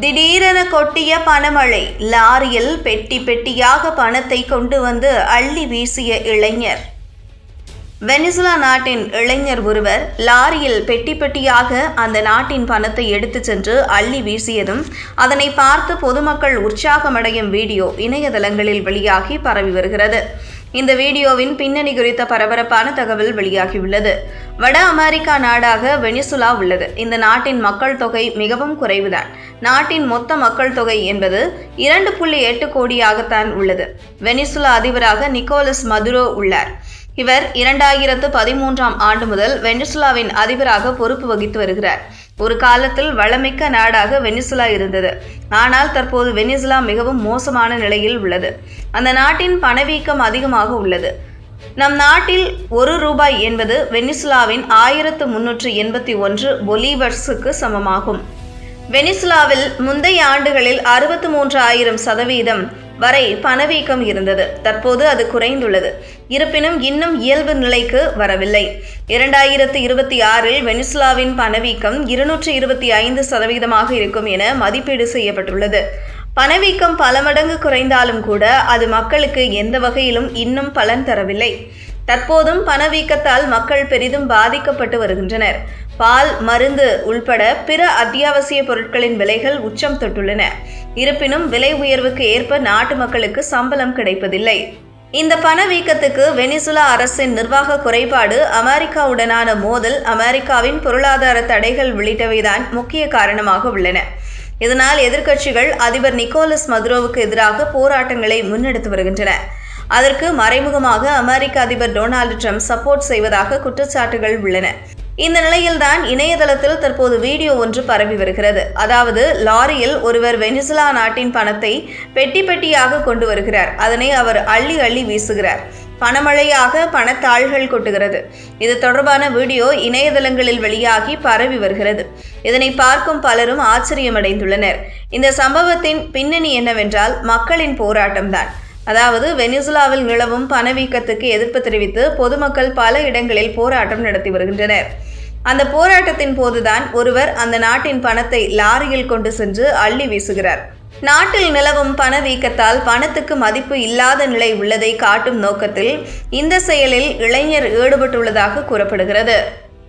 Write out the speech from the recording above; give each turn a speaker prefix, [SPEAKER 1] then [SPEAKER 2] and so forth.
[SPEAKER 1] திடீரென கொட்டிய பணமழை லாரியில் பெட்டி பெட்டியாக பணத்தை கொண்டு வந்து அள்ளி வீசிய இளைஞர். வெனிசுலா நாட்டின் இளைஞர் ஒருவர் லாரியில் பெட்டி பெட்டியாக அந்த நாட்டின் பணத்தை எடுத்துச் சென்று அள்ளி வீசியதும் அதனை பார்த்து பொதுமக்கள் உற்சாகமடையும் வீடியோ இணையதளங்களில் வெளியாகி பரவி வருகிறது. இந்த வீடியோவின் பின்னணி குறித்த பரபரப்பான தகவல் வெளியாகியுள்ளது. வட அமெரிக்கா நாடாக வெனிசுலா உள்ளது. இந்த நாட்டின் மக்கள் தொகை மிகவும் குறைவுதான். நாட்டின் மொத்த மக்கள் தொகை என்பது இரண்டு புள்ளி எட்டு கோடியாகத்தான் உள்ளது. வெனிசுலா அதிபராக நிக்கோலஸ் மதுரோ உள்ளார். இவர் இரண்டாயிரத்து பதிமூன்றாம் ஆண்டு முதல் வெனிசுலாவின் அதிபராக பொறுப்பு வகித்து வருகிறார். ஒரு காலத்தில் வளமிக்க நாடாக வெனிசுலா இருந்தது. ஆனால் தற்போது வெனிசுலா மிகவும் மோசமான நிலையில் உள்ளது. அந்த நாட்டின் பணவீக்கம் அதிகமாக உள்ளது. நம் நாட்டில் ஒரு ரூபாய் என்பது வெனிசுலாவின் ஆயிரத்து முன்னூற்று எண்பத்தி ஒன்று பொலிவர்ஸுக்கு சமமாகும். வெனிசுலாவில் முந்தைய ஆண்டுகளில் அறுபத்து மூன்று ஆயிரம் சதவீதம் வரை பணவீக்கம் இருந்தது. தற்போது அது குறைந்துள்ளது. இருப்பினும் இன்னும் இயல்பு நிலைக்கு வரவில்லை. இரண்டாயிரத்து இருபத்தி ஆறில் வெனிசுலாவின் பணவீக்கம் இருநூற்றி இருபத்தி ஐந்து சதவீதமாக இருக்கும் என மதிப்பீடு செய்யப்பட்டுள்ளது. பணவீக்கம் பல மடங்கு குறைந்தாலும் கூட அது மக்களுக்கு எந்த வகையிலும் இன்னும் பலன் தரவில்லை. தற்போதும் பணவீக்கத்தால் மக்கள் பெரிதும் பாதிக்கப்பட்டு வருகின்றனர். பால் மருந்து உள்பட பிற அத்தியாவசிய பொருட்களின் விலைகள் உச்சம் தொட்டுள்ளன. இருப்பினும் விலை உயர்வுக்கு ஏற்ப நாட்டு மக்களுக்கு சம்பளம் கிடைப்பதில்லை. இந்த பணவீக்கத்துக்கு வெனிசுலா அரசின் நிர்வாக குறைபாடு அமெரிக்காவுடனான மோதல் அமெரிக்காவின் பொருளாதார தடைகள் உள்ளிட்டவைதான் முக்கிய காரணமாக உள்ளன. இதனால் எதிர்க்கட்சிகள் அதிபர் நிக்கோலஸ் மதுரோவுக்கு எதிராக போராட்டங்களை முன்னெடுத்து வருகின்றன. அதற்கு மறைமுகமாக அமெரிக்க அதிபர் டொனால்டு ட்ரம்ப் சப்போர்ட் செய்வதாக குற்றச்சாட்டுகள் உள்ளன. இந்த நிலையில்தான் இணையதளத்தில் தற்போது வீடியோ ஒன்று பரவி வருகிறது. அதாவது லாரியில் ஒருவர் வெனிசுலா நாட்டின் பணத்தை பெட்டி பெட்டியாக கொண்டு வருகிறார். அதனை அவர் அள்ளி அள்ளி வீசுகிறார். பணமழையாக பணத்தாள்கள் கொட்டுகிறது. இது தொடர்பான வீடியோ இணையதளங்களில் வெளியாகி பரவி வருகிறது. இதனை பார்க்கும் பலரும் ஆச்சரியமடைந்துள்ளனர். இந்த சம்பவத்தின் பின்னணி என்னவென்றால் மக்களின் போராட்டம்தான். அதாவது வெனிசுலாவில் நிலவும் பணவீக்கத்துக்கு எதிர்ப்பு தெரிவித்து பொதுமக்கள் பல இடங்களில் போராட்டம் நடத்தி வருகின்றனர். அந்த போராட்டத்தின் போதுதான் ஒருவர் அந்த நாட்டின் பணத்தை லாரியில் கொண்டு சென்று அள்ளி வீசுகிறார். நாட்டில் நிலவும் பணவீக்கத்தால் பணத்துக்கு மதிப்பு இல்லாத நிலை உள்ளதை காட்டும் நோக்கத்தில் இந்த செயலில் இளைஞர் ஈடுபட்டுள்ளதாக கூறப்படுகிறது.